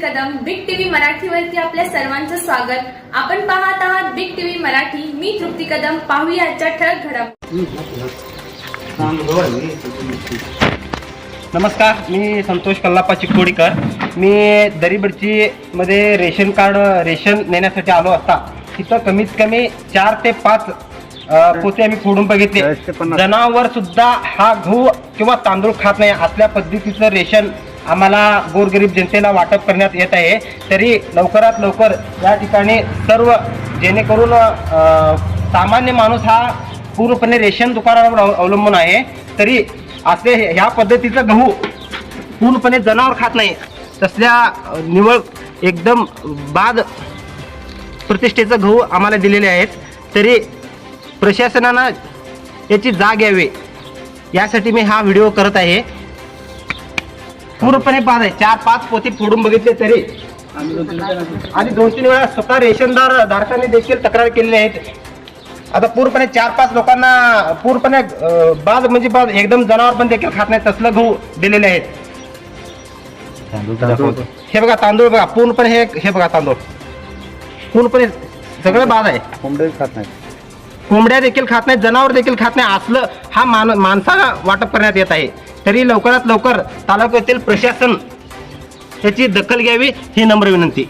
मराठीवरती आपल्या सर्वांचं स्वागत. आपण पाहत आहात बिग टीव्ही मराठी. मी तृप्ती कदम. पाहूया आजच्या ठळक घडामोडी. नमस्कार मी संतोष कल्लाप्पा चिकोडीकर मी दरीबडची मध्ये रेशन कार्ड रेशन नेण्यासाठी आलो असता. तिथं कमीत कमी चार ते पाच पोते आम्ही फोडून बघितले. जनावर सुद्धा हा गहू किंवा तांदूळ खात नाही. असल्या पद्धतीचं रेशन आम्हाला गोरगरीब जनतेला वाटप करण्यात येत आहे. तरी लवकरात लवकर या ठिकाणी सर्व जेणेकरून सामान्य माणूस हा पूर्णपणे रेशन दुकानावर अव- अवलंबून आहे. तरी असे ह्या पद्धतीचं गहू पूर्णपणे जनावर खात नाही. तसल्या निवळ एकदम बाद प्रतिष्ठेचं गहू आम्हाला दिलेले आहेत. तरी प्रशासनानं याची जाग घ्यावी यासाठी मी हा व्हिडिओ करत आहे. पूर्णपणे बाद आहे. चार पाच पोते फोडून बघितले तरी. आणि दोन तीन वेळा स्वतः रेशनदार धारकांनी देखील तक्रार केलेली आहेत आता पूर्णपणे चार पाच लोकांना पूर्णपणे बाद म्हणजे बाद एकदम जनावर पण देखील खात नाही तसलं गहू दिलेले आहेत. हे बघा तांदूळ बघा पूर्णपणे हे हे बघा तांदूळ. पूर्णपणे सगळं बाद आहे. कोंबडे खात नाही कोंबड्या देखील खात नाही जनावर देखील खात नाही. असलं हा मान माणसाला वाटप करण्यात येत आहे. तरी लवकरात लवकर तालुक्यातील प्रशासन याची दखल घ्यावी ही नम्र विनंती.